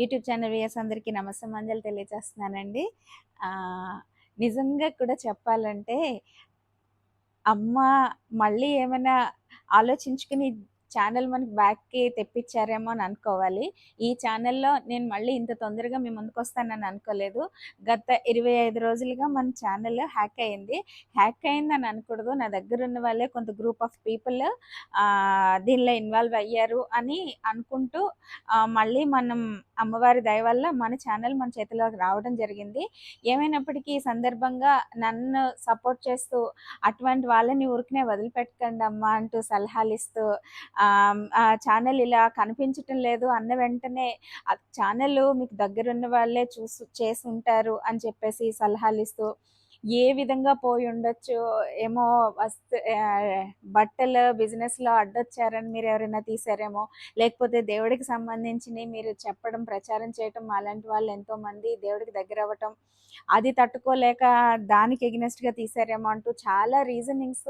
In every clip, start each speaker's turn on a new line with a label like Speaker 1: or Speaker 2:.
Speaker 1: YouTube channel viewers అందరికీ నమస్తమంజలు తెలియజేస్తున్నానండి. నిజంగా కూడా చెప్పాలంటే అమ్మ మళ్ళీ ఏమైనా ఆలోచించుకుని ఛానల్ మనకి బ్యాక్కి తెప్పించారేమో అని అనుకోవాలి. ఈ ఛానల్లో నేను మళ్ళీ ఇంత తొందరగా మీ ముందుకు వస్తానని అనుకోలేదు. గత ఇరవై ఐదు రోజులుగా మన ఛానల్ హ్యాక్ అయింది. హ్యాక్ అయింది అని అనకూడదు. నా దగ్గర ఉన్న వాళ్ళే కొంత గ్రూప్ ఆఫ్ పీపుల్ దీనిలో ఇన్వాల్వ్ అయ్యారు అని అనుకుంటూ మళ్ళీ మనం అమ్మవారి దయ వల్ల మన ఛానల్ మన చేతిలోకి రావడం జరిగింది. ఏమైనప్పటికీ ఈ సందర్భంగా నన్ను సపోర్ట్ చేస్తూ అటువంటి వాళ్ళని ఊరికనే వదిలిపెట్టకండి అమ్మా అంటూ సలహాలు ఇస్తూ ఛానల్ ఇలా కనిపించటం లేదు అన్న వెంటనే ఆ ఛానల్ మీకు దగ్గరున్న వాళ్ళే చూసి చేసి ఉంటారు అని చెప్పేసి సలహాలు ఇస్తూ ఏ విధంగా పోయి ఉండొచ్చు? ఏమో వస్తు బట్టలు బట్టల బిజినెస్లో అడ్డొచ్చారని మీరు ఎవరైనా తీసారేమో? లేకపోతే దేవుడికి సంబంధించినవి మీరు చెప్పడం ప్రచారం చేయటం అలాంటి వాళ్ళు ఎంతోమంది దేవుడికి దగ్గర అవ్వటం అది తట్టుకోలేక దానికి ఎగ్నెస్ట్గా తీసారేమో అంటూ చాలా రీజనింగ్స్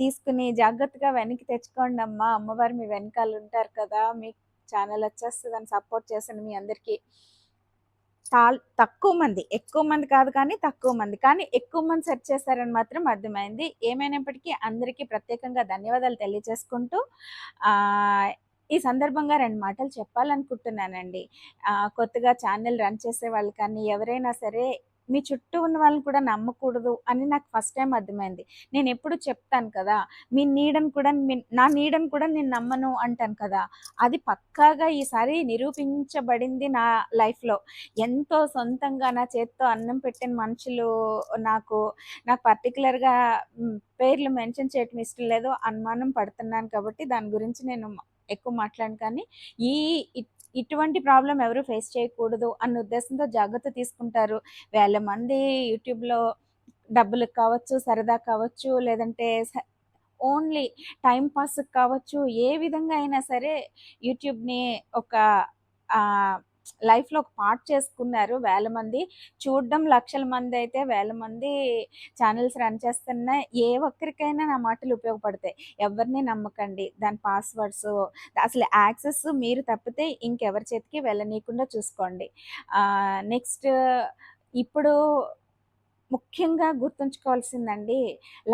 Speaker 1: తీసుకుని జాగ్రత్తగా వెనక్కి తెచ్చుకోండి అమ్మా. అమ్మవారు మీ వెనకాల ఉంటారు కదా. మీ ఛానల్ వచ్చేస్తుందని సపోర్ట్ చేసాను మీ అందరికీ. చాలా తక్కువ మంది ఎక్కువ మంది కాదు కానీ తక్కువ మంది. కానీ ఎక్కువ మంది సెర్చ్ చేశారని మాత్రం అర్థమైంది. ఏమైనప్పటికీ అందరికీ ప్రత్యేకంగా ధన్యవాదాలు తెలియజేసుకుంటూ ఈ సందర్భంగా రెండు మాటలు చెప్పాలనుకుంటున్నానండి. కొత్తగా ఛానల్ రన్ చేసే వాళ్ళు కానీ ఎవరైనా సరే మీ చుట్టూ ఉన్న వాళ్ళని కూడా నమ్మకూడదు అని నాకు ఫస్ట్ టైం అర్థమైంది. నేను ఎప్పుడు చెప్తాను కదా మీ నీడని కూడా మీ- నా నీడని కూడా నేను నమ్మను అంటాను కదా అది పక్కాగా ఈసారి నిరూపించబడింది నా లైఫ్లో ఎంతో సొంతంగా నా చేత్తో అన్నం పెట్టిన మనుషులు నాకు నాకు పర్టికులర్గా పేర్లు మెన్షన్ చేయటం ఇష్టం లేదు అనుమానం పడుతున్నాను కాబట్టి దాని గురించి నేను ఎక్కువ మాట్లాడను కానీ ఈ ఇటువంటి ప్రాబ్లం ఎవరు ఫేస్ చేయకూడదు అన్న ఉద్దేశంతో జాగ్రత్త తీసుకుంటారు. వేల మంది యూట్యూబ్లో డబ్బులకు కావచ్చు సరదా కావచ్చు లేదంటే ఓన్లీ టైం పాస్ కావచ్చు ఏ విధంగా అయినా సరే యూట్యూబ్ని ఒక లైఫ్లో ఒక పార్ట్ చేసుకున్నారు. వేల మంది చూడడం లక్షల మంది అయితే వేల మంది ఛానల్స్ రన్ చేస్తున్న ఏ ఒక్కరికైనా నా మాటలు ఉపయోగపడతాయి. ఎవరిని నమ్మకండి. దాని పాస్వర్డ్స్ అసలు యాక్సెస్ మీరు తప్పితే ఇంకెవరి చేతికి వెళ్ళనీయకుండా చూసుకోండి. నెక్స్ట్ ఇప్పుడు ముఖ్యంగా గుర్తుంచుకోవాల్సిందండి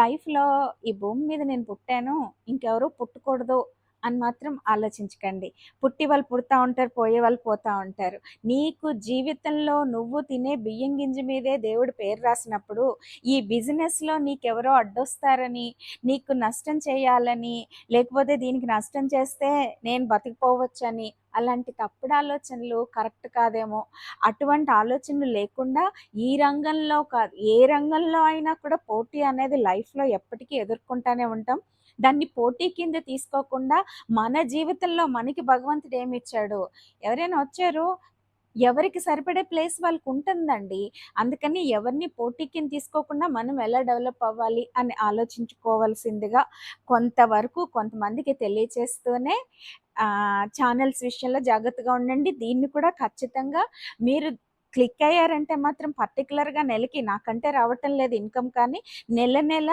Speaker 1: లైఫ్లో ఈ భూమి మీద నేను పుట్టాను ఇంకెవరూ పుట్టకూడదు అని మాత్రం ఆలోచించకండి. పుట్టి వాళ్ళు పుడతా ఉంటారు పోయే వాళ్ళు పోతూ ఉంటారు. నీకు జీవితంలో నువ్వు తినే బియ్యం గింజ మీదే దేవుడు పేరు రాసినప్పుడు ఈ బిజినెస్లో నీకెవరో అడ్డొస్తారని నీకు నష్టం చేయాలని లేకపోతే దీనికి నష్టం చేస్తే నేను బతికిపోవచ్చని అలాంటి తప్పుడు ఆలోచనలు కరెక్ట్ కాదేమో. అటువంటి ఆలోచనలు లేకుండా ఈ రంగంలో కాదు ఏ రంగంలో అయినా కూడా పోటీ అనేది లైఫ్లో ఎప్పటికీ ఎదుర్కొంటానే ఉంటాం. దాన్ని పోటీ కింద తీసుకోకుండా మన జీవితంలో మనకి భగవంతుడు ఏమి ఇచ్చాడు? ఎవరైనా వచ్చారు? ఎవరికి సరిపడే ప్లేస్ వాళ్ళకు ఉంటుందండి. అందుకని ఎవరిని పోటీ కింద తీసుకోకుండా మనం ఎలా డెవలప్ అవ్వాలి అని ఆలోచించుకోవాల్సిందిగా కొంతవరకు కొంతమందికి తెలియచేస్తూనే ఛానల్స్ విషయంలో జాగ్రత్తగా ఉండండి. దీన్ని కూడా ఖచ్చితంగా మీరు క్లిక్ అయ్యారంటే మాత్రం పర్టికులర్గా నెలకి నాకంటే రావటం లేదు ఇన్కమ్ కానీ నెల నెల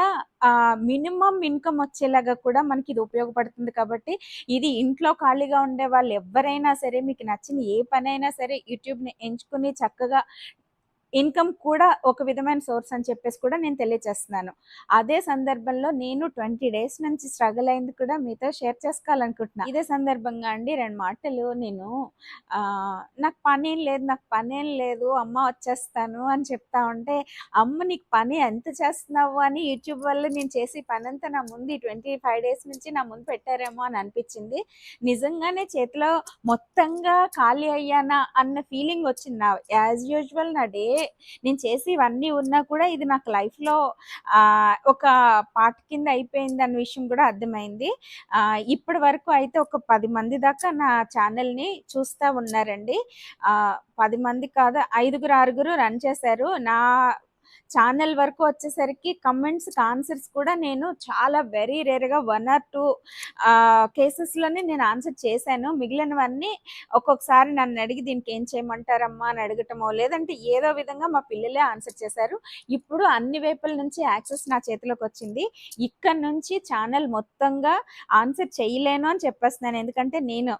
Speaker 1: మినిమం ఇన్కమ్ వచ్చేలాగా కూడా మనకి ఇది ఉపయోగపడుతుంది కాబట్టి ఇది ఇంట్లో ఖాళీగా ఉండే వాళ్ళు ఎవరైనా సరే మీకు నచ్చిన ఏ పనైనా సరే యూట్యూబ్ని ఎంచుకుని చక్కగా ఇన్కమ్ కూడా ఒక విధమైన సోర్స్ అని చెప్పేసి కూడా నేను తెలియజేస్తున్నాను అదే సందర్భంలో నేను ట్వంటీ డేస్ నుంచి స్ట్రగుల్ అయింది కూడా మీతో షేర్ చేసుకోవాలనుకుంటున్నాను ఇదే సందర్భంగా అండి రెండు మాటలు. నేను ఆ, నాకు పని ఏం లేదు నాకు పని ఏం లేదు అమ్మ వచ్చేస్తాను అని చెప్తా ఉంటే అమ్మ నీకు పని ఎంత చేస్తున్నావు అని యూట్యూబ్ వల్ల నేను చేసి పని అంతా నా ముందు ట్వంటీ ఫైవ్ డేస్ నుంచి నా ముందు పెట్టారేమో అని అనిపించింది. నిజంగానే చేతిలో మొత్తంగా ఖాళీ అయ్యానా అన్న ఫీలింగ్ వచ్చింది. నా యాజ్ యూజువల్ నా డే నేను చేసి ఇవన్నీ ఉన్నా కూడా ఇది నాకు లైఫ్లో ఒక పాట కింద అయిపోయింది అన్న విషయం కూడా అర్థమైంది. ఆ, ఇప్పటి వరకు అయితే ఒక పది మంది దాకా నా ఛానల్ని చూస్తూ ఉన్నారండి. ఆ, పది మంది కాదు ఐదుగురు ఆరుగురు రన్ చేశారు. నా ఛానల్ వరకు వచ్చేసరికి కమెంట్స్ ఆన్సర్స్ కూడా నేను చాలా వెరీ రేర్గా వన్ ఆర్ టూ కేసెస్లోనే నేను ఆన్సర్ చేశాను. మిగిలినవన్నీ ఒక్కొక్కసారి నన్ను అడిగి దీనికి ఏం చేయమంటారమ్మా అని అడగటమో లేదంటే ఏదో విధంగా మా పిల్లలే ఆన్సర్ చేశారు. ఇప్పుడు అన్ని వైపుల నుంచి యాక్సెస్ నా చేతిలోకి వచ్చింది. ఇక్కడ నుంచి ఛానల్ మొత్తంగా ఆన్సర్ చేయలేను అని చెప్పేస్తున్నాను. ఎందుకంటే నేను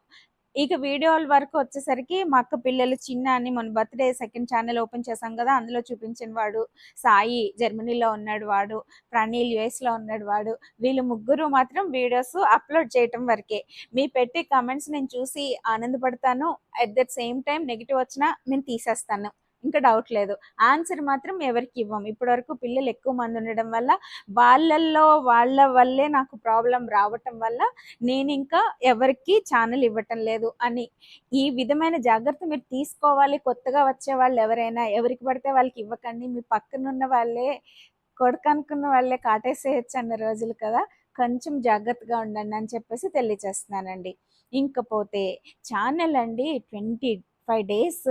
Speaker 1: ఇక వీడియోల వరకు వచ్చేసరికి మా అక్క పిల్లలు చిన్న అని మన బర్త్డే సెకండ్ ఛానల్ ఓపెన్ చేశాం కదా అందులో చూపించిన వాడు సాయి జర్మనీలో ఉన్నాడు వాడు ప్రణీల్ యుఎస్లో ఉన్నాడు వాడు. వీళ్ళు ముగ్గురు మాత్రం వీడియోస్ అప్లోడ్ చేయటం వరకే. మీ పెట్టే కమెంట్స్ నేను చూసి ఆనందపడతాను. At the same time negative వచ్చినా నేను తీసేస్తాను. ఇంకా డౌట్ లేదు. ఆన్సర్ మాత్రం ఎవరికి ఇవ్వం. ఇప్పటివరకు పిల్లలు ఎక్కువ మంది ఉండడం వల్ల వాళ్ళల్లో వాళ్ళ వల్లే నాకు ప్రాబ్లం రావటం వల్ల నేను ఇంకా ఎవరికి ఛానల్ ఇవ్వటం లేదు అని. ఈ విధమైన జాగ్రత్త మీరు తీసుకోవాలి. కొత్తగా వచ్చే వాళ్ళు ఎవరైనా ఎవరికి పడితే వాళ్ళకి ఇవ్వకండి. మీ పక్కనున్న వాళ్ళే కొడుకు అనుకున్న వాళ్ళే కాటేసేయచ్చు అన్న రోజులు కదా. కొంచెం జాగ్రత్తగా ఉండండి అని చెప్పేసి తెలియచేస్తున్నానండి ఇంకపోతే ఛానల్ అండి ట్వంటీ ఫైవ్ డేస్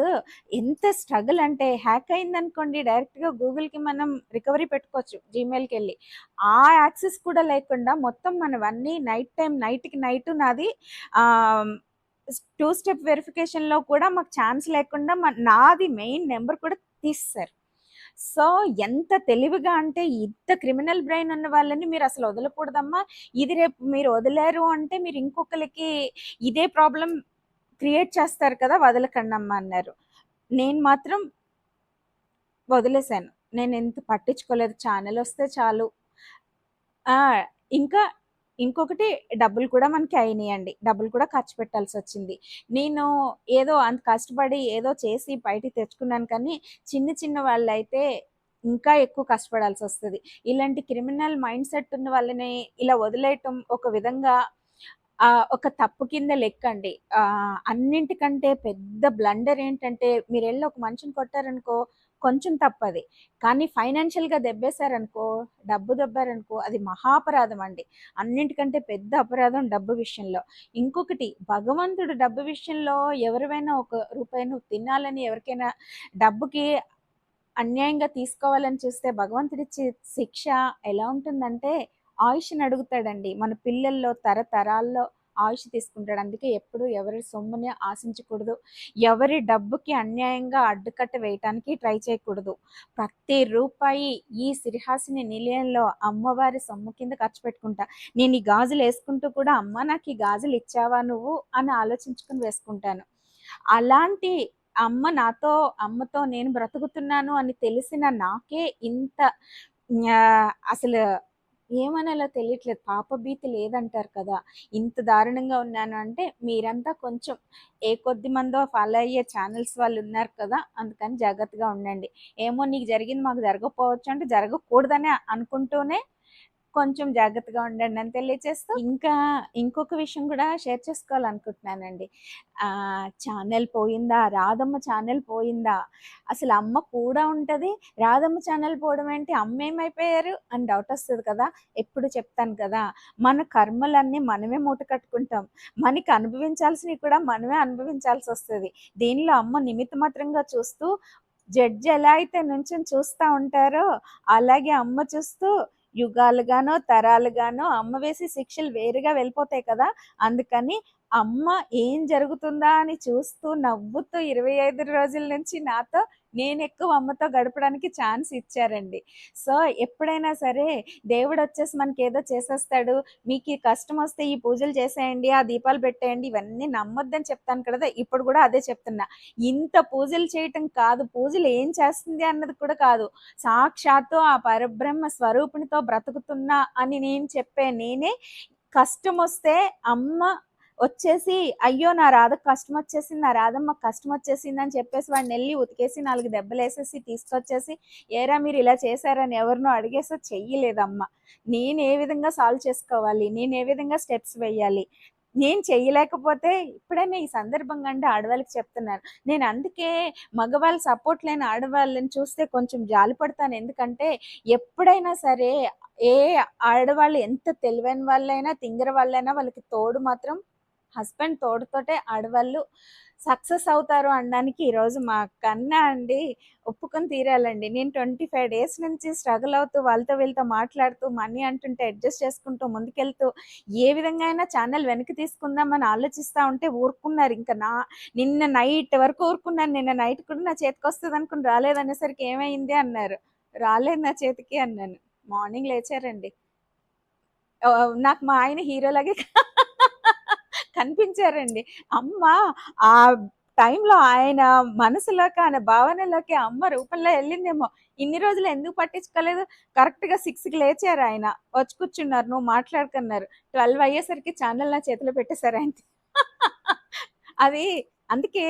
Speaker 1: ఎంత స్ట్రగుల్ అంటే హ్యాక్ అయిందనుకోండి డైరెక్ట్గా గూగుల్కి మనం రికవరీ పెట్టుకోవచ్చు జీమెయిల్కి వెళ్ళి. ఆ యాక్సెస్ కూడా లేకుండా మొత్తం మనం అన్నీ నైట్ టైం నైట్కి నైట్ నాది టూ స్టెప్ వెరిఫికేషన్లో కూడా మాకు ఛాన్స్ లేకుండా మా నాది మెయిన్ నెంబర్ కూడా తీస్తారు సో ఎంత తెలివిగా అంటే ఇంత క్రిమినల్ బ్రెయిన్ ఉన్న వాళ్ళని మీరు అసలు వదలకూడదమ్మా. ఇది రేపు మీరు వదిలేరు అంటే మీరు ఇంకొకరికి ఇదే ప్రాబ్లం క్రియేట్ చేస్తారు కదా వదలకండమ్మా అన్నారు. నేను మాత్రం వదిలేశాను. నేను ఎంత పట్టించుకోలేదు. ఛానల్ వస్తే చాలు. ఇంకా ఇంకొకటి డబ్బులు కూడా మనకి అయినాయండి. డబ్బులు కూడా ఖర్చు పెట్టాల్సి వచ్చింది. నేను ఏదో అంత కష్టపడి ఏదో చేసి బయటికి తెచ్చుకున్నాను కానీ చిన్న చిన్న వాళ్ళైతే ఇంకా ఎక్కువ కష్టపడాల్సి వస్తుంది. ఇలాంటి క్రిమినల్ మైండ్ సెట్ ఉన్న వాళ్ళని ఇలా వదిలేయటం ఒక విధంగా ఒక తప్పు కింద లెక్కండి అన్నింటికంటే పెద్ద బ్లండర్ ఏంటంటే మీరు వెళ్ళి ఒక మనిషిని కొట్టారనుకో కొంచెం తప్పది. కానీ ఫైనాన్షియల్గా దెబ్బేశారనుకో డబ్బు దెబ్బారనుకో అది మహాపరాధం అండి. అన్నింటికంటే పెద్ద అపరాధం డబ్బు విషయంలో. ఇంకొకటి భగవంతుడు డబ్బు విషయంలో ఎవరివైనా ఒక రూపాయి నువ్వు తినాలని ఎవరికైనా డబ్బుకి అన్యాయంగా తీసుకోవాలని చూస్తే భగవంతుడిచ్చే శిక్ష ఎలా ఉంటుందంటే ఆయుష్ని అడుగుతాడండి. మన పిల్లల్లో తరతరాల్లో ఆయుష్ తీసుకుంటాడు. అందుకే ఎప్పుడు ఎవరి సొమ్ముని ఆశించకూడదు. ఎవరి డబ్బుకి అన్యాయంగా అడ్డుకట్ట వేయటానికి ట్రై చేయకూడదు. ప్రతి రూపాయి ఈ సిరిహాసిని నిలయంలో అమ్మవారి సొమ్ము కింద ఖర్చు పెట్టుకుంటా. నేను ఈ గాజులు వేసుకుంటూ కూడా అమ్మ నాకు ఈ గాజులు ఇచ్చావా నువ్వు? అని ఆలోచించుకుని వేసుకుంటాను. అలాంటి అమ్మ నాతో అమ్మతో నేను బ్రతుకుతున్నాను అని తెలిసిన నాకే ఇంత అసలు ఏమనేలా తెలియట్లేదు. పాప భీతి లేదంటారు కదా. ఇంత దారుణంగా ఉన్నాను అంటే మీరంతా కొంచెం ఏ కొద్ది మందో ఫాలో అయ్యే ఛానల్స్ వాళ్ళు ఉన్నారు కదా. అందుకని జాగ్రత్తగా ఉండండి. ఏమో నీకు జరిగింది మాకు జరగకపోవచ్చు అంటే జరగకూడదని అనుకుంటూనే కొంచెం జాగ్రత్తగా ఉండండి అని తెలియచేస్తూ ఇంకా ఇంకొక విషయం కూడా షేర్ చేసుకోవాలనుకుంటున్నానండి. ఛానల్ పోయిందా? రాధమ్మ ఛానల్ పోయిందా? అసలు అమ్మ కూడా ఉంటుంది రాధమ్మ ఛానల్ పోవడం ఏంటి? అమ్మ ఏమైపోయారు? అని డౌట్ వస్తుంది కదా? ఎప్పుడు చెప్తాను కదా? మన కర్మలన్నీ మనమే మూట కట్టుకుంటాం. మనకి అనుభవించాల్సినవి కూడా మనమే అనుభవించాల్సి వస్తుంది. దీనిలో అమ్మ నిమిత్త మాత్రంగా చూస్తూ జడ్జి ఎలా అయితే నుంచి చూస్తూ ఉంటారో అలాగే అమ్మ చూస్తూ యుగాలుగానో తరాలుగానో అమ్మ వేసి శిక్షలు వేరుగా వెళ్ళిపోతాయి కదా. అందుకని అమ్మ ఏం జరుగుతుందా అని చూస్తూ నవ్వుతూ ఇరవై ఐదు రోజుల నుంచి నాతో నేను ఎక్కువ అమ్మతో గడపడానికి ఛాన్స్ ఇచ్చారండి. సో ఎప్పుడైనా సరే దేవుడు వచ్చేసి మనకి ఏదో చేసేస్తాడు మీకు ఈ కష్టం వస్తే ఈ పూజలు చేసేయండి ఆ దీపాలు పెట్టేయండి ఇవన్నీ నమ్మొద్దని చెప్తాను కదా ఇప్పుడు కూడా అదే చెప్తున్నా. ఇంత పూజలు చేయటం కాదు పూజలు ఏం చేస్తుంది అన్నది కూడా కాదు. సాక్షాత్తు ఆ పరబ్రహ్మ స్వరూపునితో బ్రతుకుతున్నా అని నేను చెప్పే నేనే కష్టం వస్తే అమ్మ వచ్చేసి అయ్యో నా రాధ కష్టం వచ్చేసింది నా రాధమ్మ కష్టం వచ్చేసింది అని చెప్పేసి వాడిని వెళ్ళి ఉతికేసి నాలుగు దెబ్బలు వేసేసి తీసుకొచ్చేసి ఏరా మీరు ఇలా చేశారని ఎవరినో అడిగేసో? చెయ్యలేదమ్మ. నేను ఏ విధంగా సాల్వ్ చేసుకోవాలి? నేను ఏ విధంగా స్టెప్స్ వేయాలి? నేను చెయ్యలేకపోతే ఇప్పుడైనా ఈ సందర్భంగా అంటే ఆడవాళ్ళకి చెప్తున్నాను నేను అందుకే మగవాళ్ళ సపోర్ట్ లేని ఆడవాళ్ళని చూస్తే కొంచెం జాలిపడతాను ఎందుకంటే ఎప్పుడైనా సరే ఏ ఆడవాళ్ళు ఎంత తెలివైన వాళ్ళైనా తింగర వాళ్ళైనా వాళ్ళకి తోడు మాత్రం హస్బెండ్ తోడుతోటే ఆడవాళ్ళు సక్సెస్ అవుతారు అనడానికి ఈరోజు మా కన్నా అండి ఒప్పుకొని తీరాలండి. నేను ట్వంటీ ఫైవ్ డేస్ నుంచి స్ట్రగుల్ అవుతూ వాళ్ళతో వీళ్ళతో మాట్లాడుతూ మనీ అంటుంటే అడ్జస్ట్ చేసుకుంటూ ముందుకెళ్తూ ఏ విధంగా అయినా ఛానల్ వెనక్కి తీసుకుందామని ఆలోచిస్తూ ఉంటే ఊరుకున్నారు. ఇంకా నా నిన్న నైట్ వరకు ఊరుకున్నాను. నిన్న నైట్ కూడా నా చేతికి వస్తుంది అనుకుని రాలేదనేసరికి ఏమైంది అన్నారు. రాలేదు నా చేతికి అన్నాను. మార్నింగ్ లేచారండి. నాకు మా ఆయన హీరోలాగే కనిపించారండి. అమ్మ ఆ టైంలో ఆయన మనసులోకి ఆయన భావనలోకి అమ్మ రూపంలో వెళ్ళిందేమో. ఇన్ని రోజులు ఎందుకు పట్టించుకోలేదు? కరెక్ట్గా సిక్స్కి లేచారు ఆయన. వచ్చి కూర్చున్నారు నువ్వు మాట్లాడుకున్నారు ట్వెల్వ్ అయ్యేసరికి ఛానల్ నా చేతిలో పెట్టేశారు ఆయన. అది అందుకే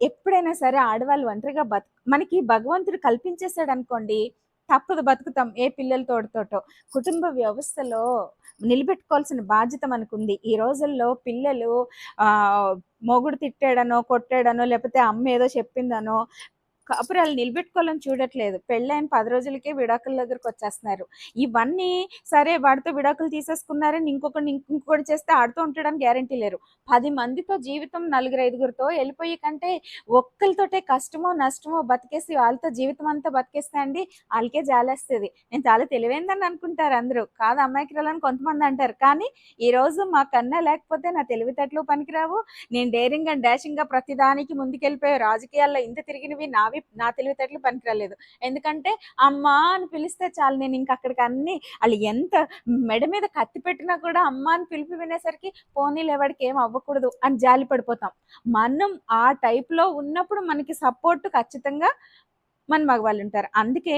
Speaker 1: ఎప్పుడైనా సరే ఆడవాళ్ళు ఒంటరిగా బతు మనకి భగవంతుడు కల్పించేశాడు అనుకోండి తప్పదు బతుకుతాం ఏ పిల్లల తోడుతోటో. కుటుంబ వ్యవస్థలో నిలబెట్టుకోవాల్సిన బాధ్యత మనకుంది. ఈ రోజుల్లో పిల్లలు మొగుడు తిట్టాడనో కొట్టాడనో లేకపోతే అమ్మ ఏదో చెప్పిందనో కాపురాలు నిలబెట్టుకోవాలని చూడట్లేదు. పెళ్ళైన పది రోజులకే విడాకుల దగ్గరకు వచ్చేస్తున్నారు. ఇవన్నీ సరే వాడితో విడాకులు తీసేసుకున్నారని ఇంకొకటి ఇంకొకటి చేస్తే ఆడుతూ ఉంటాడని గ్యారంటీ లేరు. పది మందితో జీవితం నలుగురు ఐదుగురితో వెళ్ళిపోయి కంటే ఒక్కరితోటే కష్టమో నష్టమో బతికేసి వాళ్ళతో జీవితం అంతా బతికేస్తే అండి వాళ్ళకే జాలేస్తుంది. నేను చాలా తెలివైందని అనుకుంటారు అందరూ. కాదు అమ్మాయికి రాలని కొంతమంది అంటారు. కానీ ఈ రోజు మా కన్నా లేకపోతే నా తెలివితేటలు పనికిరావు. నేను డేరింగ్ అండ్ డాషింగ్గా ప్రతిదానికి ముందుకెళ్ళిపోయే రాజకీయాల్లో ఇంత తిరిగినవి నావి నా తెలివితేటలు పనికిరాలేదు. ఎందుకంటే అమ్మా అని పిలిస్తే చాలు నేను ఇంక అక్కడికి అన్ని వాళ్ళు ఎంత మెడ మీద కత్తి పెట్టినా కూడా అమ్మ అని పిలిపి వినేసరికి పోనీలు ఎవరికి ఏం అవ్వకూడదు అని జాలి పడిపోతాం. మనం ఆ టైప్లో ఉన్నప్పుడు మనకి సపోర్ట్ ఖచ్చితంగా మన మగవాళ్ళు ఉంటారు అందుకే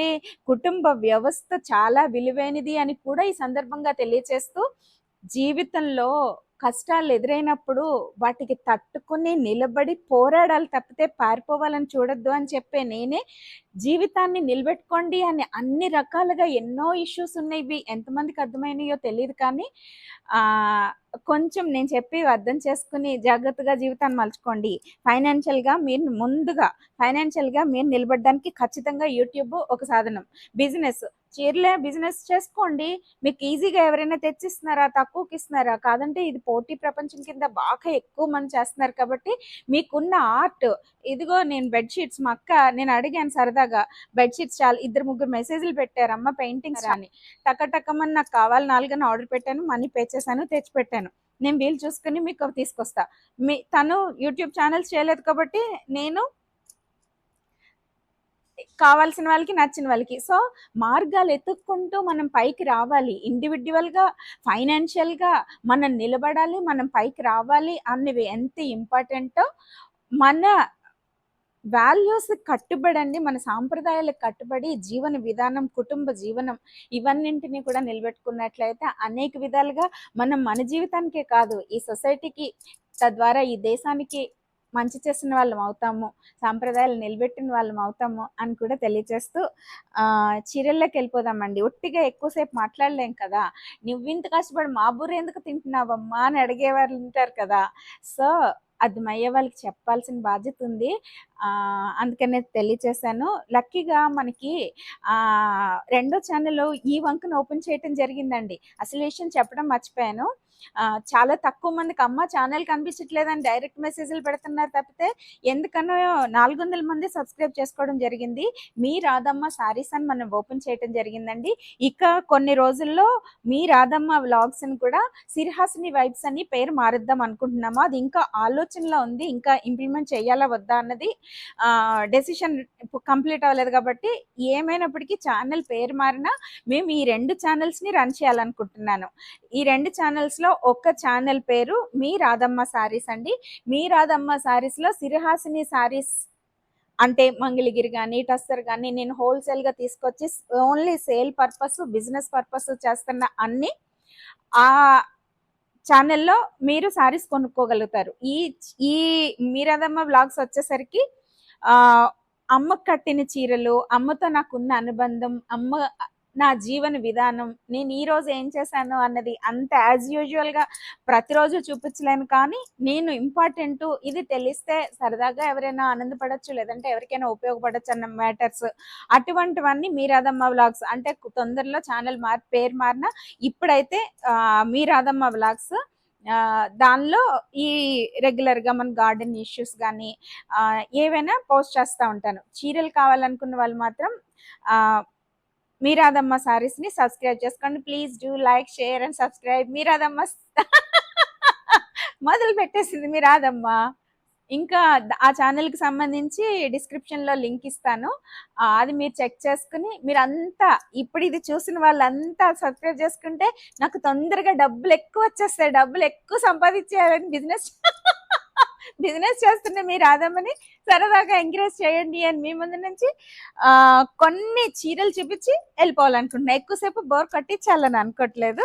Speaker 1: కుటుంబ వ్యవస్థ చాలా విలువైనది అని కూడా ఈ సందర్భంగా తెలియచేస్తూ జీవితంలో కష్టాలు ఎదురైనప్పుడు వాటికి తట్టుకుని నిలబడి పోరాడాలి తప్పితే పారిపోవాలని చూడొద్దు అని చెప్పే నేనే జీవితాన్ని నిలబెట్టుకోండి అని అన్ని రకాలుగా ఎన్నో ఇష్యూస్ ఉన్నాయి ఎంతమందికి అర్థమైనాయో తెలియదు కానీ కొంచెం నేను చెప్పి అర్థం చేసుకుని జాగ్రత్తగా జీవితాన్ని మలుచుకోండి. ఫైనాన్షియల్గా మీరు ముందుగా ఫైనాన్షియల్గా మీరు నిలబడడానికి ఖచ్చితంగా యూట్యూబ్ ఒక సాధనం. బిజినెస్ చీరలే బిజినెస్ చేసుకోండి. మీకు ఈజీగా ఎవరైనా తెచ్చిస్తున్నారా తక్కువకి ఇస్తున్నారా? కాదంటే ఇది పోటీ ప్రపంచం కింద బాగా ఎక్కువ మంది చేస్తున్నారు కాబట్టి మీకున్న ఆర్ట్ ఇదిగో నేను బెడ్షీట్స్ మా అక్క నేను అడిగాను సరదాగా బెడ్షీట్స్ చాలా. ఇద్దరు ముగ్గురు మెసేజ్లు పెట్టారమ్మ పెయింటింగ్స్ అని. టక్క టక్కమని నాకు కావాలి నాలుగని ఆర్డర్ పెట్టాను మనీ పే చేశాను తెచ్చి పెట్టాను. నేను వీలు చూసుకుని మీకు తీసుకొస్తా. మీ తను యూట్యూబ్ ఛానల్స్ చేయలేదు కాబట్టి నేను కావాల్సిన వాళ్ళకి నచ్చిన వాళ్ళకి. సో మార్గాలు ఎత్తుక్కుంటూ మనం పైకి రావాలి. ఇండివిజువల్గా ఫైనాన్షియల్గా మనం నిలబడాలి మనం పైకి రావాలి అన్నవి ఎంత ఇంపార్టెంటో మన వాల్యూస్ కట్టుబడండి మన సాంప్రదాయాలకు కట్టుబడి జీవన విధానం కుటుంబ జీవనం ఇవన్నింటినీ కూడా నిలబెట్టుకున్నట్లయితే అనేక విధాలుగా మనం మన జీవితానికే కాదు ఈ సొసైటీకి తద్వారా ఈ దేశానికి మంచి చేసిన వాళ్ళం అవుతాము సాంప్రదాయాలు నిలబెట్టిన వాళ్ళం అవుతాము అని కూడా తెలియజేస్తూ చీరల్లోకి వెళ్ళిపోదామండి. ఒట్టిగా ఎక్కువసేపు మాట్లాడలేం కదా. నువ్వింత కష్టపడి మా బుర్ర ఎందుకు తింటున్నావమ్మా అని అడిగేవాళ్ళు ఉంటారు కదా. సో అది మయ్య వాళ్ళకి చెప్పాల్సిన బాధ్యత ఉంది. అందుకనే తెలియచేశాను లక్కీగా మనకి రెండో ఛానల్ ఈ వంకను ఓపెన్ చేయటం జరిగిందండి. అసలు విషయం చెప్పడం మర్చిపోయాను. చాలా తక్కువ మందికి అమ్మ ఛానల్ కనిపించట్లేదని డైరెక్ట్ మెసేజ్లు పెడుతున్నారు తప్పితే ఎందుకనో నాలుగు వందల మంది సబ్స్క్రైబ్ చేసుకోవడం జరిగింది. మీ రాధమ్మ శారీస్ అని మనం ఓపెన్ చేయడం జరిగిందండి. ఇక కొన్ని రోజుల్లో మీ రాధమ్మ వ్లాగ్స్ని కూడా సిరిహాసిని వైబ్స్ అని పేరు మారుద్దాం అనుకుంటున్నాము. అది ఇంకా ఆలోచనలో ఉంది ఇంకా ఇంప్లిమెంట్ చేయాలా వద్దా అన్నది డెసిషన్ కంప్లీట్ అవ్వలేదు కాబట్టి ఏమైనప్పటికీ ఛానల్ పేరు మారినా మేము ఈ రెండు ఛానల్స్ని రన్ చేయాలనుకుంటున్నాను. ఈ రెండు ఛానల్స్లో ఒక్క ఛానల్ పేరు మీ రాధమ్మ సారీస్ అండి. మీ రాధమ్మ శారీస్లో సిరిహాసిని సారీస్ అంటే మంగళగిరి కానీ టస్టర్ కానీ నేను హోల్సేల్గా తీసుకొచ్చి only sale purpose business purpose చేస్తున్న అన్ని ఆ ఛానల్లో మీరు సారీస్ కొనుక్కోగలుగుతారు. ఈ ఈ మీరదమ్మ బ్లాగ్స్ వచ్చేసరికి అమ్మ కట్టిన చీరలు అమ్మతో నాకున్న అనుబంధం అమ్మ నా జీవన విధానం నేను ఈ రోజు ఏం చేశాను అన్నది అంత యాజ్ యూజువల్గా ప్రతిరోజు చూపించలేను. కానీ నేను ఇంపార్టెంట్ ఇది తెలిస్తే సరదాగా ఎవరైనా ఆనందపడచ్చు లేదంటే ఎవరికైనా ఉపయోగపడచ్చు అన్న మ్యాటర్స్ అటువంటివన్నీ మీరాదమ్మ వ్లాగ్స్ అంటే తొందరలో ఛానల్ మార్ పేరు మారిన ఇప్పుడైతే మీరాదమ్మ వ్లాగ్స్ దానిలో ఈ రెగ్యులర్గా మన గార్డెన్ ఇష్యూస్ కానీ ఏవైనా పోస్ట్ చేస్తూ ఉంటాను. చీరలు కావాలనుకున్న వాళ్ళు మాత్రం మీరాదమ్మ సారీస్ని సబ్స్క్రైబ్ చేసుకోండి. Please do like share and subscribe Meeradamma మొదలు పెట్టేసింది మీరాదమ్మ. ఇంకా ఆ ఛానల్కి సంబంధించి డిస్క్రిప్షన్లో లింక్ ఇస్తాను. అది మీరు చెక్ చేసుకుని మీరు అంతా ఇప్పుడు ఇది చూసిన వాళ్ళంతా సబ్స్క్రైబ్ చేసుకుంటే నాకు తొందరగా డబ్బులు ఎక్కువ వచ్చేస్తాయి. డబ్బులు ఎక్కువ సంపాదించేయాలని బిజినెస్ బిజినెస్ చేస్తున్న మీ రాధమ్మని సరదాగా ఎంకరేజ్ చేయండి అని మీ ముందు నుంచి కొన్ని చీరలు చూపించి వెళ్ళిపోవాలనుకుంటున్నా. ఎక్కువసేపు బోర్ కట్టించాలని అనుకోవట్లేదు.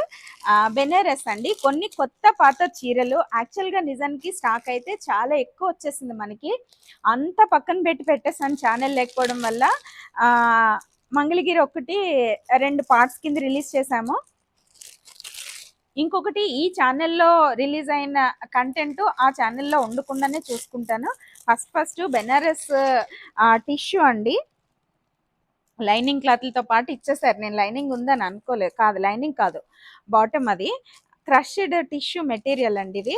Speaker 1: బెనారస్ అండి. కొన్ని కొత్త పాత చీరలు. యాక్చువల్గా నిజానికి స్టాక్ అయితే చాలా ఎక్కువ వచ్చేసింది మనకి. అంత పక్కన పెట్టి పెట్టేసాను ఛానల్ లేకపోవడం వల్ల. మంగళగిరి ఒకటి రెండు పార్ట్స్ కింద రిలీజ్ చేశాము. ఇంకొకటి ఈ ఛానల్లో రిలీజ్ అయిన కంటెంట్ ఆ ఛానల్లో ఉండకుండానే చూసుకుంటాను. ఫస్ట్ ఫస్ట్ బెనారస్ టిష్యూ అండి. లైనింగ్ క్లాత్లతో పాటు ఇచ్చేసారు. నేను లైనింగ్ ఉందని అనుకోలేదు కాదు లైనింగ్ కాదు బాటమ్ అది. క్రష్డ్ టిష్యూ మెటీరియల్ అండి ఇది.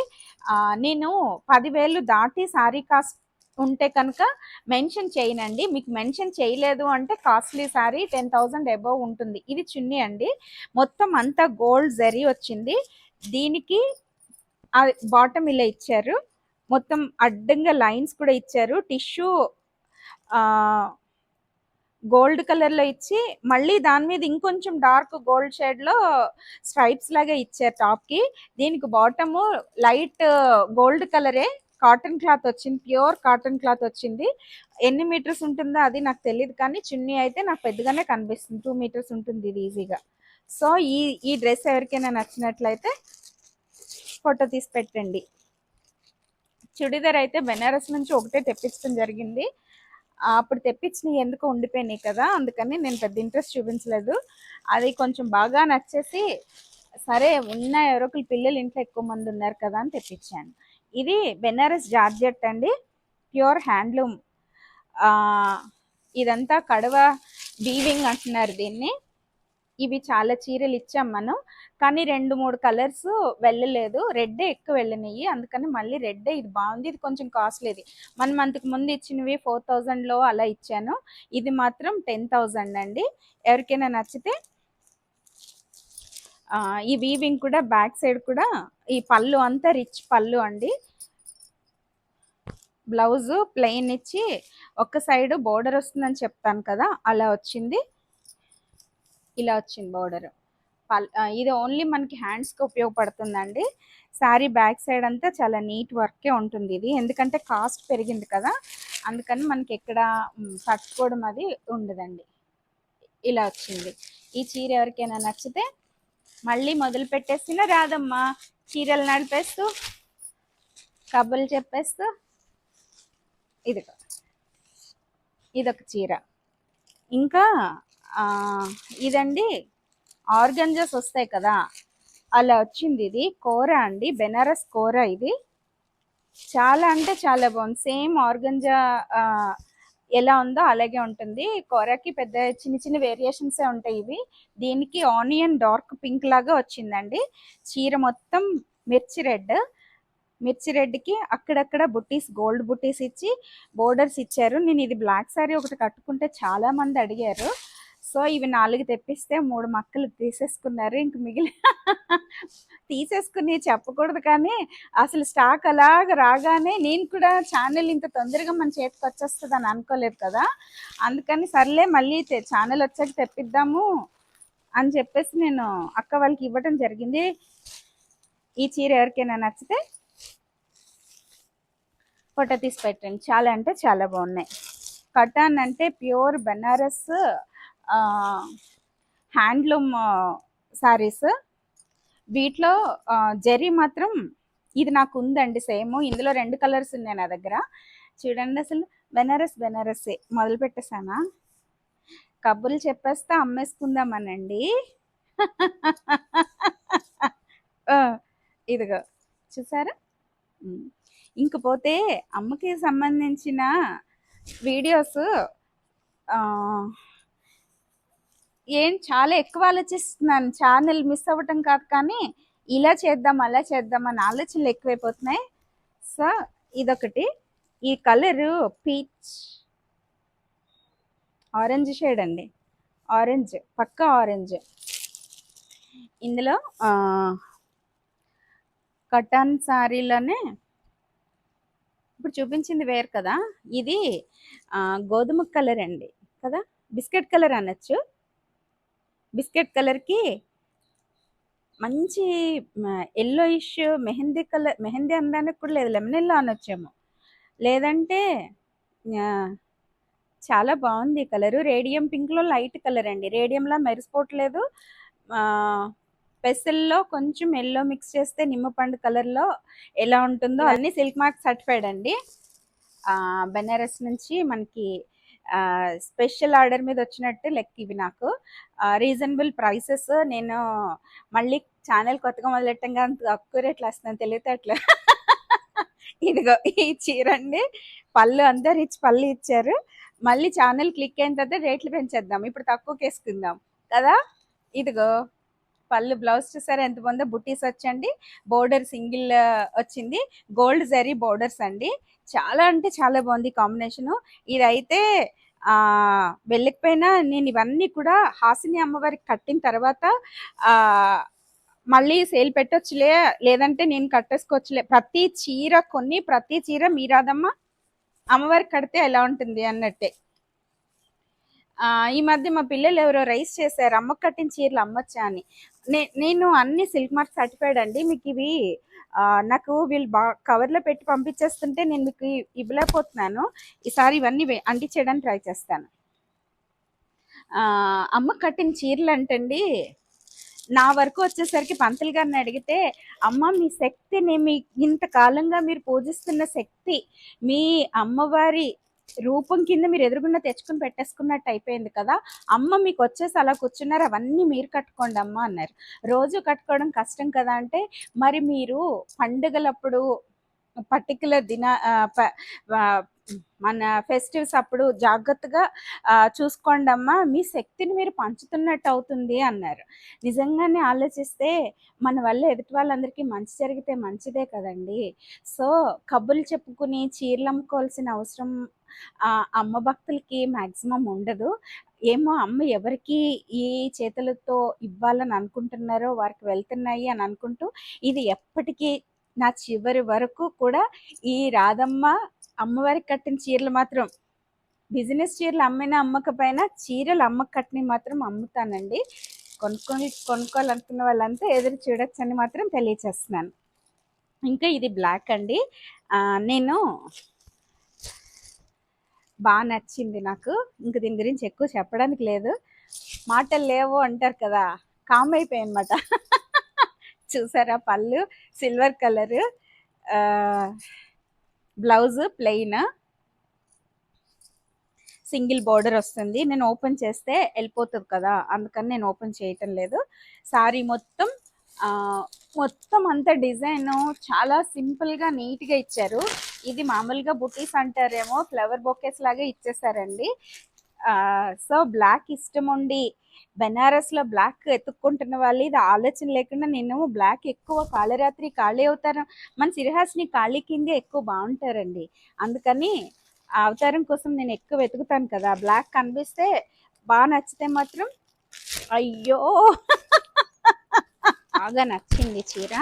Speaker 1: నేను పదివేలు దాటి సారీ కాస్ట్ ఉంటే కనుక మెన్షన్ చేయనండి. మీకు మెన్షన్ చేయలేదు అంటే costly sari ten thousand above ఉంటుంది. ఇది చున్నీ అండి. మొత్తం అంతా గోల్డ్ జరీ వచ్చింది. దీనికి బాటమ్ ఇలా ఇచ్చారు. మొత్తం అడ్డంగా లైన్స్ కూడా ఇచ్చారు. టిష్యూ గోల్డ్ కలర్లో ఇచ్చి మళ్ళీ దాని మీద ఇంకొంచెం డార్క్ గోల్డ్ షేడ్లో స్ట్రైప్స్ లాగా ఇచ్చారు టాప్కి. దీనికి బాటము లైట్ గోల్డ్ కలరే కాటన్ క్లాత్ వచ్చింది ప్యూర్ కాటన్ క్లాత్ వచ్చింది. ఎన్ని మీటర్స్ ఉంటుందో అది నాకు తెలియదు కానీ చున్నీ అయితే నాకు పెద్దగానే కనిపిస్తుంది. టూ మీటర్స్ ఉంటుంది ఇది ఈజీగా. సో ఈ ఈ డ్రెస్ ఎవరికైనా నచ్చినట్లయితే ఫోటో తీసి పెట్టండి. చుడిదార్ అయితే బెనారస్ నుంచి ఒకటే తెప్పించడం జరిగింది. అప్పుడు తెప్పించినవి ఎందుకు ఉండిపోయినాయి కదా అందుకని నేను పెద్ద ఇంట్రెస్ట్ చూపించలేదు. అది కొంచెం బాగా నచ్చేసి సరే ఉన్న ఎవరో ఒకరు పిల్లలు ఇంట్లో ఎక్కువ మంది ఉన్నారు కదా అని తెప్పించాను. ఇది బెనారస్ జార్జెట్ అండి. Pure handloom. ఇదంతా కడవ వీవింగ్ అంటున్నారు దీన్ని. ఇవి చాలా చీరలు ఇచ్చాం మనం. కానీ రెండు మూడు కలర్స్ వెళ్ళలేదు. రెడ్డే ఎక్కువ వెళ్ళినాయి. అందుకని మళ్ళీ రెడ్డే ఇది బాగుంది. ఇది కొంచెం కాస్ట్లీది మనం అంతకు ముందు ఇచ్చినవి ఫోర్ థౌజండ్లో అలా ఇచ్చాను. ఇది మాత్రం టెన్ థౌజండ్ అండి. ఎవరికైనా నచ్చితే ఈ వీవింగ్ కూడా బ్యాక్ సైడ్ కూడా ఈ పళ్ళు అంతా రిచ్ పళ్ళు అండి. బ్లౌజ్ ప్లెయిన్ ఇచ్చి ఒక సైడ్ బోర్డర్ వస్తుందని చెప్తాను కదా అలా వచ్చింది. ఇలా వచ్చింది బోర్డర్ ఇది ఓన్లీ మనకి హ్యాండ్స్కి ఉపయోగపడుతుందండి. శారీ బ్యాక్ సైడ్ అంతా చాలా నీట్ వర్కే ఉంటుంది ఇది. ఎందుకంటే కాస్ట్ పెరిగింది కదా అందుకని మనకి ఎక్కడ తట్టుకోవడం అది ఉండదండి. ఇలా వచ్చింది. ఈ చీర ఎవరికైనా నచ్చితే మళ్ళీ మొదలు పెట్టేసిన రాదమ్మా చీరలు నడిపేస్తూ కబుర్లు చెప్పేస్తూ ఇదిగో ఇదొక చీర. ఇంకా ఇదండి ఆర్గంజాస్ వస్తాయి కదా అలా వచ్చింది ఇది కూర అండి బెనారస్ కూర ఇది. చాలా అంటే చాలా బాగుంది. సేమ్ ఆర్గంజా ఎలా ఉందో అలాగే ఉంటుంది. కూరకి పెద్ద చిన్న చిన్న వేరియేషన్సే ఉంటాయి ఇవి. దీనికి ఆనియన్ డార్క్ పింక్ లాగా వచ్చిందండి. చీర మొత్తం మిర్చి రెడ్ మిర్చి రెడ్కి అక్కడక్కడ బుట్టీస్ గోల్డ్ బుట్టీస్ ఇచ్చి బోర్డర్స్ ఇచ్చారు. నేను ఇది బ్లాక్ సారీ ఒకటి కట్టుకుంటే చాలా మంది అడిగారు. సో ఇవి నాలుగు తెప్పిస్తే మూడు మక్కలు తీసేసుకున్నారు. ఇంక మిగిలి తీసేసుకుని చెప్పకూడదు కానీ అసలు స్టాక్ అలాగ రాగానే నేను కూడా ఛానల్ ఇంత తొందరగా మన చేతికి వచ్చేస్తుంది అని అనుకోలేదు కదా. అందుకని సర్లే మళ్ళీ ఛానల్ వచ్చాక తెప్పిద్దాము అని చెప్పేసి నేను అక్క వాళ్ళకి ఇవ్వటం జరిగింది. ఈ చీర ఎవరికైనా నచ్చితే ఫోటో తీసి పెట్టండి. చాలా అంటే చాలా బాగున్నాయి. కటాన్ అంటే ప్యూర్ బెనారస్ హ్యాండ్లూమ్ శారీస్ వీటిలో జరీ మాత్రం ఇది నాకు ఉందండి సేమ్. ఇందులో రెండు కలర్స్ ఉన్నాయి నా దగ్గర. చూడండి అసలు బెనారస్ బెనారసే. మొదలు పెట్టేసానా కబుర్లు చెప్పేస్తే అమ్మేసుకుందామనండి. ఇదిగో చూసారా? ఇంకపోతే అమ్మకి సంబంధించిన వీడియోస్ ఏం చాలా ఎక్కువ ఆలోచిస్తున్నాను. ఛానల్ మిస్ అవ్వటం కాదు కానీ ఇలా చేద్దాం అలా చేద్దాం అని ఆలోచనలు ఎక్కువైపోతున్నాయి. సో ఇదొకటి. ఈ కలరు పీచ్ ఆరెంజ్ షేడ్ అండి. ఆరెంజ్ పక్కా ఆరెంజ్. ఇందులో కటాన్ శారీలోనే ఇప్పుడు చూపించింది వేరు కదా. ఇది గోధుమ కలర్ అండి కదా. బిస్కెట్ కలర్ అనొచ్చు. బిస్కెట్ కలర్కి మంచి ఎల్లోయిష్ మెహందీ కలర్ మెహందీ అనడానికి కూడా లేదు లెమన్ ఎల్లో అనొచ్చేమో లేదంటే చాలా బాగుంది కలరు. రేడియం పింక్లో లైట్ కలర్ అండి. రేడియంలా మెరిసిపోవట్లేదు. పెసల్లో కొంచెం ఎల్లో మిక్స్ చేస్తే నిమ్మపండు కలర్లో ఎలా ఉంటుందో అన్ని సిల్క్ మార్క్ సర్టిఫైడ్ అండి. బెనారస్ నుంచి మనకి స్పెషల్ ఆర్డర్ మీద వచ్చినట్టు లెక్క ఇవి నాకు. రీజనబుల్ ప్రైసెస్ నేను మళ్ళీ ఛానల్ కొత్తగా మొదలెట్టంగా అంత తక్కువ రేట్లు వస్తున్నాను తెలియతే అట్లా. ఇదిగో ఈ చీర అండి. పళ్ళు అంతా రిచ్ పళ్ళు ఇచ్చారు. మళ్ళీ ఛానల్ క్లిక్ అయిన తర్వాత రేట్లు పెంచేద్దాం. ఇప్పుడు తక్కువకి వేసుకుందాం కదా? ఇదిగో. పళ్ళు బ్లౌజ్ చూసారా? ఎంత బాగుందో బుట్టీస్ వచ్చండి. బోర్డర్ సింగిల్ వచ్చింది. గోల్డ్ జరీ బోర్డర్స్ అండి. చాలా అంటే చాలా బాగుంది కాంబినేషన్. ఇదైతే ఆ వెళ్ళకపోయినా నేను ఇవన్నీ కూడా హాసిని అమ్మవారికి కట్టిన తర్వాత ఆ మళ్ళీ సేల్ పెట్టొచ్చులే లేదంటే నేను కట్టేసుకోవచ్చులే. ప్రతి చీర కొన్ని ప్రతి చీర మీరాదమ్మ అమ్మవారికి కడితే ఎలా ఉంటుంది అన్నట్టే. ఈ మధ్య మా పిల్లలు ఎవరో రైస్ చేశారు. అమ్మ కట్టిన చీరలు అమ్మొచ్చా అని. నే నేను అన్ని సిల్క్ మార్క్ సర్టిఫైడ్ అండి. మీకు ఇవి నాకు వీళ్ళు బా కవర్లో పెట్టి పంపించేస్తుంటే నేను మీకు ఇవ్వలేకపోతున్నాను. ఈసారి ఇవన్నీ అంటించేయడానికి ట్రై చేస్తాను. అమ్మ కట్టిన చీరలు అంటండి నా వరకు వచ్చేసరికి పంతులు గారిని అడిగితే అమ్మ మీ శక్తిని మీ ఇంతకాలంగా మీరు పూజిస్తున్న శక్తి మీ అమ్మవారి రూపం కింద మీరు ఎదురుగుండా తెచ్చుకుని పెట్టేసుకున్నట్టు అయిపోయింది కదా. అమ్మ మీకు వచ్చేసి అలా కూర్చున్నారు. అవన్నీ మీరు కట్టుకోండి అమ్మ అన్నారు. రోజు కట్టుకోవడం కష్టం కదా అంటే మరి మీరు పండుగలప్పుడు పర్టికులర్ దిన ప- మన ఫెస్టివ్స్ అప్పుడు జాగ్రత్తగా చూసుకోండి అమ్మా. మీ శక్తిని మీరు పంచుతున్నట్టు అవుతుంది అన్నారు. నిజంగానే ఆలోచిస్తే మన వల్ల ఎదుటి వాళ్ళందరికీ మంచి జరిగితే మంచిదే కదండి. సో కబుర్లు చెప్పుకుని చీరలు అమ్ముకోవాల్సిన అవసరం అమ్మ భక్తులకి మ్యాక్సిమం ఉండదు. ఏమో అమ్మ ఎవరికి ఈ చేతులతో ఇవ్వాలని అనుకుంటున్నారో వారికి వెళ్తున్నాయి అని అనుకుంటూ ఇది ఎప్పటికీ నా చివరి వరకు కూడా ఈ రాధమ్మ అమ్మవారికి కట్టిన చీరలు మాత్రం బిజినెస్ చీరలు అమ్మిన అమ్మకపోయినా చీరలు అమ్మ కట్టినవి మాత్రం అమ్ముతానండి. కొనుక్కొని కొనుక్కోవాలనుకున్న వాళ్ళంతా ఎదురు చూడొచ్చని మాత్రం తెలియచేస్తున్నాను. ఇంకా ఇది బ్లాక్ అండి. నేను బాగా నచ్చింది నాకు. ఇంక దీని గురించి ఎక్కువ చెప్పడానికి లేదు. మాటలు లేవు అంటారు కదా కామ్ అయిపోయాయి అనమాట చూసారా pallu? Silver colour. Blouse plain. Single border వస్తుంది. నేను ఓపెన్ చేస్తే వెళ్ళిపోతుంది కదా అందుకని నేను ఓపెన్ చేయటం లేదు. సారీ మొత్తం మొత్తం అంత డిజైన్ చాలా సింపుల్గా నీట్గా ఇచ్చారు. ఇది మామూలుగా బుటీస్ అంటారేమో ఫ్లవర్ బొకేస్ లాగా ఇచ్చేసారండి. సో బ్లాక్ ఇష్టం ఉండి బెనారస్లో బ్లాక్ ఎత్తుక్కుంటున్న వాళ్ళు ఇది ఆలోచన లేకుండా నేను బ్లాక్ ఎక్కువ కాళరాత్రి ఖాళీ అవతారం మన సిరిహాస్ని ఖాళీ కిందే ఎక్కువ బాగుంటారండి. అందుకని అవతారం కోసం నేను ఎక్కువ వెతుకుతాను కదా బ్లాక్ కనిపిస్తే బాగా నచ్చితే మాత్రం అయ్యో బాగా నచ్చింది చీర.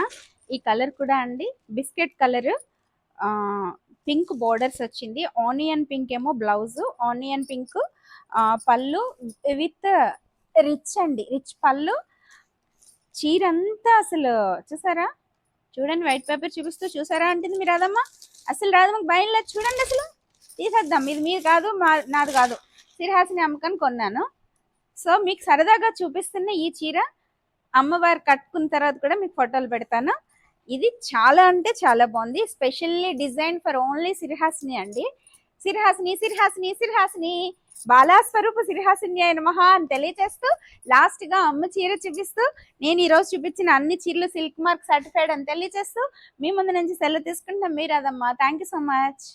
Speaker 1: ఈ కలర్ కూడా అండి బిస్కెట్ కలర్ పింక్ బోర్డర్స్ వచ్చింది. ఆనియన్ పింక్ ఏమో blouse onion pink pallu with rich అండి రిచ్ పళ్ళు. చీర అంతా అసలు చూసారా? చూడండి వైట్ పేపర్ చూపిస్తూ చూసారా అంటుంది మీరు రాదమ్మా అసలు రాదమ్మకి భయం లేదు. చూడండి అసలు తీసేద్దాం. ఇది మీరు కాదు మా నాది కాదు. సిరిహాసిని అమ్మకని కొన్నాను. సో మీకు సరదాగా చూపిస్తున్న ఈ చీర అమ్మవారు కట్టుకున్న తర్వాత కూడా మీకు ఫోటోలు పెడతాను. ఇది చాలా అంటే చాలా బాగుంది. Specially design for only Sirihasini అండి. సిరిహాసిని సిరిహాసిని సిరిహాసిని బాలాస్వరూప సిరిహాసిని అయిన మహా అని తెలియచేస్తూ లాస్ట్గా అమ్మ చీర చూపిస్తూ నేను ఈరోజు చూపించిన అన్ని చీరలు సిల్క్ మార్క్ సర్టిఫైడ్ అని తెలియజేస్తూ మీ ముందు నుంచి సెలవు తీసుకుంటాం మీరు అదమ్మా. Thank you so much